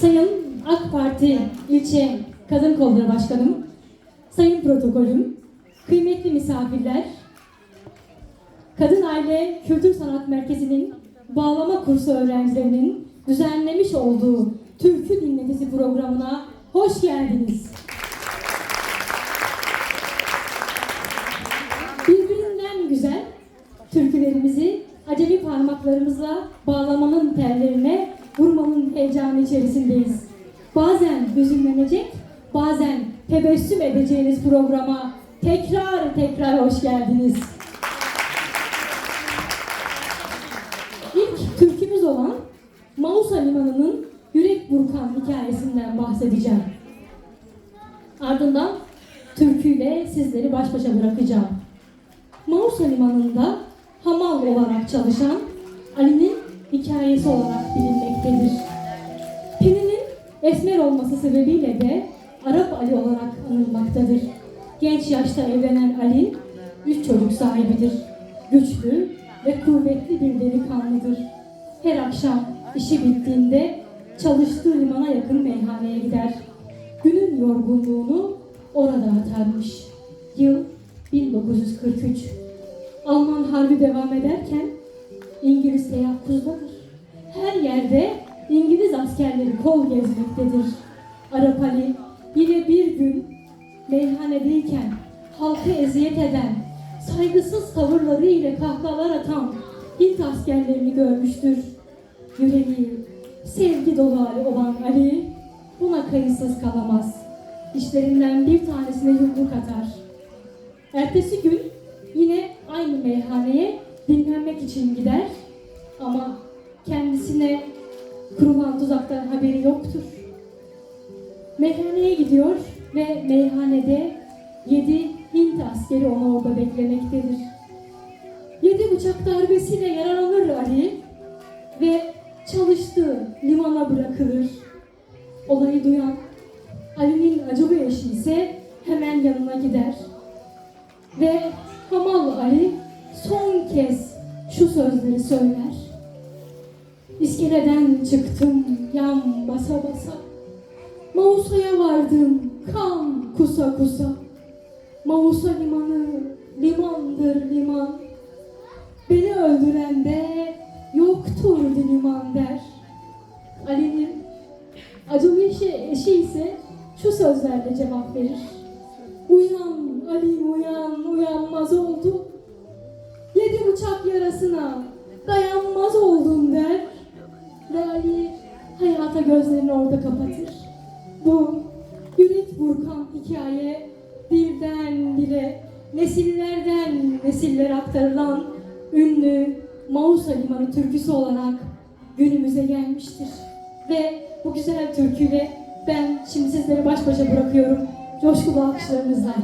Sayın AK Parti İlçe Kadın Kolları Başkanım, Sayın Protokolüm, kıymetli misafirler, Kadın Aile Kültür Sanat Merkezi'nin bağlama kursu öğrencilerinin düzenlemiş olduğu Türkü Dinletisi programına hoş geldiniz. Birbirinden güzel türkülerimizi acemi parmaklarımızla bağlamanın tellerine vurmanın heyecanı içerisindeyiz. Bazen hüzünlenecek, bazen tebessüm edeceğiniz programa tekrar tekrar hoş geldiniz. İlk türkümüz olan Mausa Limanı'nın Yürek Burkan hikayesinden bahsedeceğim. Ardından türküyle sizleri baş başa bırakacağım. Mausa Limanı'nda hamal olarak çalışan Ali'nin hikayesi olarak bilinmektedir. Pini'nin esmer olması sebebiyle de Arap Ali olarak anılmaktadır. Genç yaşta evlenen Ali, üç çocuk sahibidir. Güçlü ve kuvvetli bir delikanlıdır. Her akşam işi bittiğinde çalıştığı limana yakın meyhaneye gider. Günün yorgunluğunu orada atarmış. Yıl 1943. Alman harbi devam ederken İngiliz İngiliz askerleri kol gezmektedir. Arap Ali yine bir gün meyhanedeyken halka eziyet eden, saygısız tavırları ile kahkahalar atan Hint askerlerini görmüştür. Yüreği sevgi dolu olan Ali buna kayıtsız kalamaz. İşlerinden bir tanesine yumruk atar. Ertesi gün yine aynı meyhaneye dinlenmek için gider ama kurulan tuzaktan haberi yoktur. Meyhaneye gidiyor ve meyhanede yedi Hint askeri onu orada beklemektedir. Yedi bıçak darbesiyle yaralanır Ali ve çalıştığı limana bırakılır. Olayı duyan Ali'nin acılı eşi ise hemen yanına gider. Ve Hamal Ali son kez şu sözleri söyler. İskeleden çıktım yan basa basa. Mausa'ya vardım kan kusa kusa. Mausa limanı limandır liman. Beni öldüren de yoktur liman der. Ali'nin acılı eşi, eşi ise şu sözlerle cevap verir. Uyan Ali uyan uyanmaz oldu. Yedi bıçak yarasına dayanmaz oldum der. Ali hayata gözlerini orada kapatır. Bu yürek burkan hikaye dilden dile, nesillerden nesillere aktarılan ünlü Mausa Limanı türküsü olarak günümüze gelmiştir. Ve bu güzel türküyle ben şimdi sizleri baş başa bırakıyorum. Coşkulu alkışlarınızla.